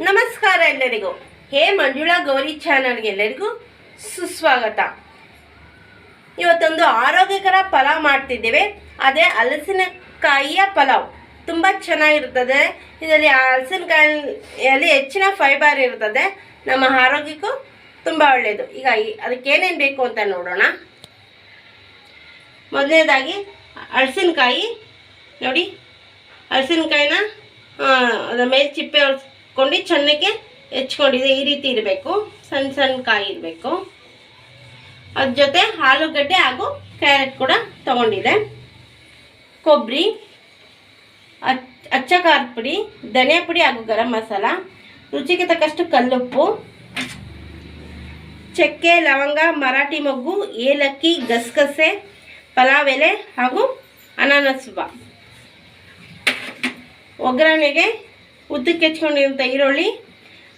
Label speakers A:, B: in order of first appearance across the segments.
A: ನಮಸ್ಕಾರ ಎಲ್ಲರಿಗೂ. ಹೇ ಮಂಜುಳಾ ಗೌರಿ ಚಾನಲ್ಗೆ ಎಲ್ಲರಿಗೂ ಸುಸ್ವಾಗತ. ಇವತ್ತೊಂದು ಆರೋಗ್ಯಕರ ಪಲಾವ್ ಮಾಡ್ತಿದ್ದೇವೆ. ಅದೇ ಹಲಸಿನಕಾಯಿಯ ಪಲಾವ್. ತುಂಬ ಚೆನ್ನಾಗಿರ್ತದೆ ಇದರಲ್ಲಿ ಹಲಸಿನಕಾಯಿಯಲ್ಲಿ ಹೆಚ್ಚಿನ ಫೈಬರ್ ಇರ್ತದೆ ನಮ್ಮ ಆರೋಗ್ಯಕ್ಕೂ ತುಂಬ ಒಳ್ಳೆಯದು. ಈಗ ಅದಕ್ಕೆ ಏನೇನು ಬೇಕು ಅಂತ ನೋಡೋಣ. ಮೊದಲನೇದಾಗಿ ಹಲಸಿನಕಾಯಿ. ನೋಡಿ, ಹಲಸಿನಕಾಯಿನ ಅದರ ಮೇಲೆ ಚಿಪ್ಪೆ ಹೊಡ್ಸ್ಕೊಂಡು ಚೆನ್ನಾಗಿ ಹೆಚ್ಕೊಂಡಿದೆ. ಈ ರೀತಿ ಇರಬೇಕು. ಸಣ್ಣ ಸಣ್ಣ ಕಾಯಿ ಇರಬೇಕು. ಅದ್ರ ಜೊತೆ ಆಲೂಗಡ್ಡೆ ಹಾಗೂ ಕ್ಯಾರೆಟ್ ಕೂಡ ತಗೊಂಡಿದೆ. ಕೊಬ್ಬರಿ ಅಚ್ಚ ಖಾರದ ಪುಡಿ, ಧನಿಯಾ ಪುಡಿ ಹಾಗೂ ಗರಂ ಮಸಾಲ, ರುಚಿಗೆ ತಕ್ಕಷ್ಟು ಕಲ್ಲುಪ್ಪು, ಚಕ್ಕೆ, ಲವಂಗ, ಮರಾಠಿ ಮೊಗ್ಗು, ಏಲಕ್ಕಿ, ಗಸಗಸೆ, ಪಲಾವ್ ಎಲೆ ಹಾಗೂ ಅನಾನಸ್ ಬಾ ಒಗ್ಗರಣೆಗೆ ಉದ್ದಕ್ಕೆ ಹೆಚ್ಕೊಂಡಿರುವಂಥ ಈರುಳ್ಳಿ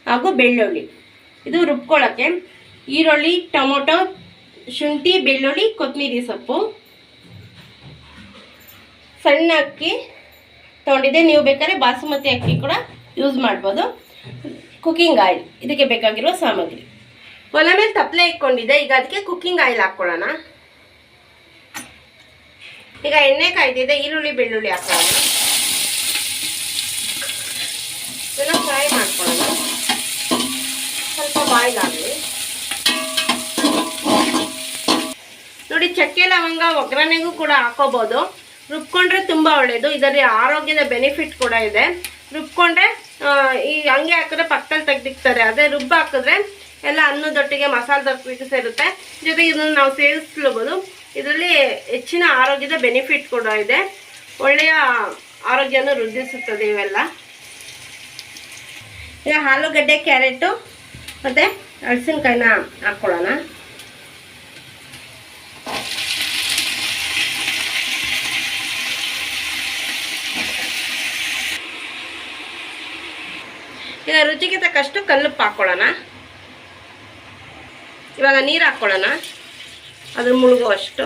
A: ಹಾಗೂ ಬೆಳ್ಳುಳ್ಳಿ. ಇದು ರುಬ್ಕೊಳ್ಳೋಕ್ಕೆ ಈರುಳ್ಳಿ, ಟೊಮೊಟೊ, ಶುಂಠಿ, ಬೆಳ್ಳುಳ್ಳಿ ಕೊತ್ತಂಬರಿ ಸೊಪ್ಪು. ಸಣ್ಣ ಅಕ್ಕಿ ತೊಗೊಂಡಿದ್ದೆ. ನೀವು ಬೇಕಾದ್ರೆ ಬಾಸುಮತಿ ಅಕ್ಕಿ ಕೂಡ ಯೂಸ್ ಮಾಡ್ಬೋದು. ಕುಕ್ಕಿಂಗ್ ಆಯಿಲ್ ಇದಕ್ಕೆ ಬೇಕಾಗಿರುವ ಸಾಮಗ್ರಿ. ಒಲೆ ಮೇಲೆ ತಪ್ಪಲೆ ಇಟ್ಕೊಂಡಿದ್ದೆ. ಈಗ ಅದಕ್ಕೆ ಕುಕ್ಕಿಂಗ್ ಆಯಿಲ್ ಹಾಕ್ಕೊಳ್ಳೋಣ. ಈಗ ಎಣ್ಣೆ ಕಾಯ್ದಿದೆ. ಈರುಳ್ಳಿ, ಬೆಳ್ಳುಳ್ಳಿ ಹಾಕೊಳ್ಳೋಣ ಇದನ್ನ ಫ್ರೈ ಮಾಡ್ಕೊಳ್ಳೋಣ ಸ್ವಲ್ಪ ಬಾಯ್ಲ್ ಆಗಲಿ ನೋಡಿ ಚಕ್ಕೆ ಲವಂಗ ಒಗ್ಗರಣೆಗೂ ಕೂಡ ಹಾಕೋಬೋದು. ರುಬ್ಕೊಂಡ್ರೆ ತುಂಬ ಒಳ್ಳೆಯದು ಇದರಲ್ಲಿ ಆರೋಗ್ಯದ ಬೆನಿಫಿಟ್ ಕೂಡ ಇದೆ. ರುಬ್ಕೊಂಡ್ರೆ ಈ ಹಂಗೆ ಹಾಕಿದ್ರೆ ಪಕ್ಕದಲ್ಲಿ ತೆಗ್ದಿಕ್ತಾರೆ. ಅದೇ ರುಬ್ಬ ಹಾಕಿದ್ರೆ ಎಲ್ಲ ಅನ್ನದೊಟ್ಟಿಗೆ ಮಸಾಲದೊಟ್ಟಿಗೆ ಸೇರುತ್ತೆ. ಜೊತೆಗೆ ಇದನ್ನು ನಾವು ಸೇವಿಸ್ಲಬೋದು ಇದರಲ್ಲಿ ಹೆಚ್ಚಿನ ಆರೋಗ್ಯದ ಬೆನಿಫಿಟ್ ಕೂಡ ಇದೆ. ಒಳ್ಳೆಯ ಆರೋಗ್ಯನ ವೃದ್ಧಿಸುತ್ತದೆ ಇವೆಲ್ಲ. ಈಗ ಆಲೂಗಡ್ಡೆ, ಕ್ಯಾರೆಟು ಮತ್ತು ಹಲಸಿನಕಾಯಿನ ಹಾಕ್ಕೊಳ್ಳೋಣ. ಈಗ ರುಚಿಗೆ ತಕ್ಕಷ್ಟು ಕಲ್ಲುಪ್ಪು ಹಾಕ್ಕೊಳ್ಳೋಣ ಇವಾಗ ನೀರು ಹಾಕ್ಕೊಳ್ಳೋಣ ಅದ್ರ ಮುಳುಗುವಷ್ಟು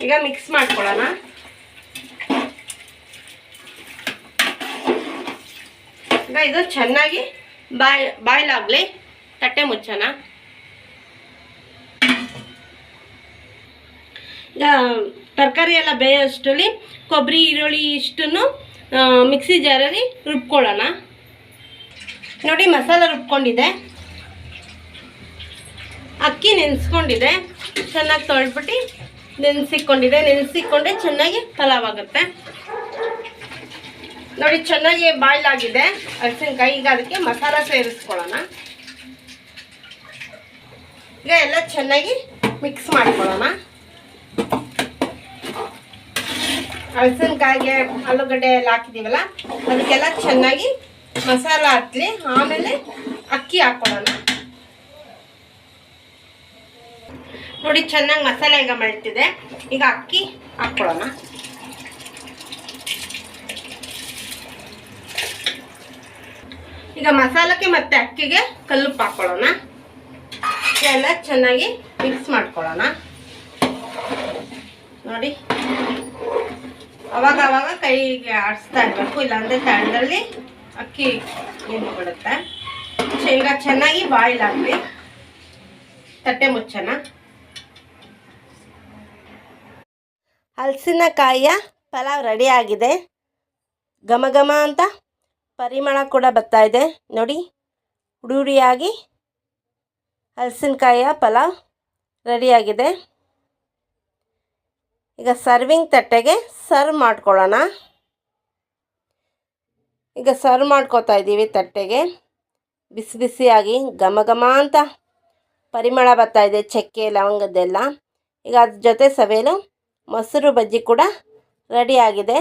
A: ಈಗ ಮಿಕ್ಸ್ ಮಾಡ್ಕೊಳ್ಳೋಣ. ಈಗ ಇದು ಚೆನ್ನಾಗಿ ಬಾಯ್ ಬಾಯ್ಲ್ ಆಗಲಿ. ತಟ್ಟೆ ಮುಚ್ಚೋಣ. ತರಕಾರಿ ಎಲ್ಲ ಬೇಯೋಷ್ಟರಲ್ಲಿ ಕೊಬ್ಬರಿ, ಈರುಳ್ಳಿ ಇಷ್ಟನ್ನು ಮಿಕ್ಸಿ ಜಾರಲ್ಲಿ ರುಬ್ಕೊಳ್ಳೋಣ. ನೋಡಿ, ಮಸಾಲ ರುಬ್ಕೊಂಡಿದೆ. ಅಕ್ಕಿ ನೆನೆಸ್ಕೊಂಡಿದೆ. ಚೆನ್ನಾಗಿ ತೊಳ್ಬಿಟ್ಟು ನೆನೆಸಿಕೊಂಡಿದೆ. ನೆನೆಸಿಕೊಂಡೆ ಚೆನ್ನಾಗಿ ಪಲಾವ್ ಆಗುತ್ತೆ ನೋಡಿ, ಚೆನ್ನಾಗಿ ಬಾಯ್ಲ್ ಆಗಿದೆ. ಹಲಸಿನಕಾಯಿ ಈಗ ಅದಕ್ಕೆ ಮಸಾಲ ಸೇರಿಸ್ಕೊಳ್ಳೋಣ. ಈಗ ಎಲ್ಲ ಚೆನ್ನಾಗಿ ಮಿಕ್ಸ್ ಮಾಡ್ಕೊಳ್ಳೋಣ. ಹಲಸಿನಕಾಯಿಗೆ ಆಲೂಗಡ್ಡೆ ಎಲ್ಲ ಹಾಕಿದ್ದೀವಲ್ಲ ಅದಕ್ಕೆಲ್ಲ ಚೆನ್ನಾಗಿ ಮಸಾಲ ಹಾಕ್ಲಿ. ಆಮೇಲೆ ಅಕ್ಕಿ ಹಾಕ್ಕೊಳ್ಳೋಣ ನೋಡಿ, ಚೆನ್ನಾಗಿ ಮಸಾಲೆ ಈಗ ಮಳ್ತಿದೆ ಈಗ ಅಕ್ಕಿ ಹಾಕ್ಕೊಳ್ಳೋಣ ಈಗ ಮಸಾಲಕ್ಕೆ ಮತ್ತೆ ಅಕ್ಕಿಗೆ ಕಲ್ಲು ಹಾಕ್ಕೊಳ್ಳೋಣ ಎಲ್ಲ ಚೆನ್ನಾಗಿ ಮಿಕ್ಸ್ ಮಾಡ್ಕೊಳ್ಳೋಣ. ನೋಡಿ. ಅವಾಗ ಅವಾಗ ಕೈಗೆ ಆಡಿಸ್ತಾ ಇರಬೇಕು, ಇಲ್ಲಾಂದರೆ ತಳದಲ್ಲಿ ಅಕ್ಕಿ ನಿಂತ್ಬಿಡುತ್ತೆ ಶೇಂಗಾ ಚೆನ್ನಾಗಿ ಬಾಯ್ಲ್ ಆಗಲಿ ತಟ್ಟೆ ಮುಚ್ಚೋಣ. ಹಲಸಿನಕಾಯಿಯ ಪಲಾವ್ ರೆಡಿ ಆಗಿದೆ. ಘಮ ಘಮ ಅಂತ ಪರಿಮಳ ಕೂಡ ಬರ್ತಾ ಇದೆ. ನೋಡಿ, ಹುಡಿ ಹುಡಿಯಾಗಿ ಹಲಸಿನಕಾಯಿಯ ಪಲಾವ್ ರೆಡಿಯಾಗಿದೆ ಈಗ ಸರ್ವಿಂಗ್ ತಟ್ಟೆಗೆ ಸರ್ವ್ ಮಾಡ್ಕೊಳ್ಳೋಣ. ಈಗ ಸರ್ವ್ ಮಾಡ್ಕೋತಾ ಇದ್ದೀವಿ ತಟ್ಟೆಗೆ. ಬಿಸಿ ಬಿಸಿಯಾಗಿ ಘಮ ಘಮ ಅಂತ ಪರಿಮಳ ಬರ್ತಾ ಇದೆ, ಚಕ್ಕೆ, ಲವಂಗದ್ದೆಲ್ಲ. ಈಗ ಅದ್ರ ಜೊತೆ ಸವೇನು ಮೊಸರು ಬಜ್ಜಿ ಕೂಡ ರೆಡಿಯಾಗಿದೆ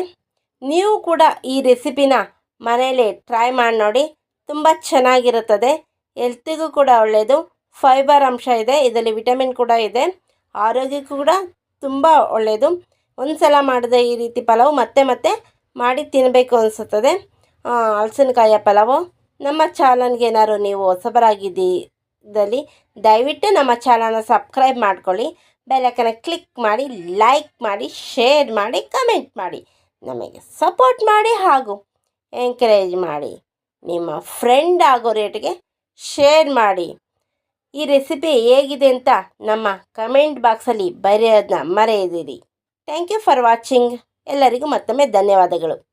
A: ನೀವು ಕೂಡ ಈ ರೆಸಿಪಿನ ಮನೇಲಿ ಟ್ರೈ ಮಾಡಿ ನೋಡಿ, ತುಂಬ ಚೆನ್ನಾಗಿರುತ್ತದೆ. ಹೆಲ್ತಿಗೂ ಕೂಡ ಒಳ್ಳೆಯದು ಫೈಬರ್ ಅಂಶ ಇದೆ, ಇದರಲ್ಲಿ ವಿಟಮಿನ್ ಕೂಡ ಇದೆ. ಆರೋಗ್ಯಕ್ಕೂ ಕೂಡ ತುಂಬ ಒಳ್ಳೆಯದು ಒಂದು ಸಲ ಮಾಡಿದೆ ಈ ರೀತಿ ಪಲಾವು ಮತ್ತೆ ಮತ್ತೆ ಮಾಡಿ ತಿನ್ನಬೇಕು ಅನಿಸುತ್ತದೆ. ಹಲಸಿನಕಾಯಿಯ ಪಲಾವು. ನಮ್ಮ ಚಾನಲ್ಗೆ ಏನಾದ್ರು ನೀವು ಹೊಸಬರಾಗಿದ್ದಲ್ಲಿ ದಯವಿಟ್ಟು ನಮ್ಮ ಚಾನಲ್ನ ಸಬ್ಸ್ಕ್ರೈಬ್ ಮಾಡ್ಕೊಳ್ಳಿ. ಬೆಲಕನ್ನ ಕ್ಲಿಕ್ ಮಾಡಿ, ಲೈಕ್ ಮಾಡಿ, ಶೇರ್ ಮಾಡಿ, ಕಮೆಂಟ್ ಮಾಡಿ. ನಮಗೆ ಸಪೋರ್ಟ್ ಮಾಡಿ ಹಾಗೂ ಎಂಕರೇಜ್ ಮಾಡಿ. ನಿಮ್ಮ ಫ್ರೆಂಡ್ ಆಗೋ ರೇಟ್ಗೆ ಶೇರ್ ಮಾಡಿ. ಈ ರೆಸಿಪಿ ಹೇಗಿದೆ ಅಂತ ನಮ್ಮ ಕಮೆಂಟ್ ಬಾಕ್ಸಲ್ಲಿ ಬರೆಯೋದನ್ನ ಮರೆಯದಿರಿ. ಥ್ಯಾಂಕ್ ಯು ಫಾರ್ ವಾಚಿಂಗ್ ಎಲ್ಲರಿಗೂ ಮತ್ತೊಮ್ಮೆ ಧನ್ಯವಾದಗಳು.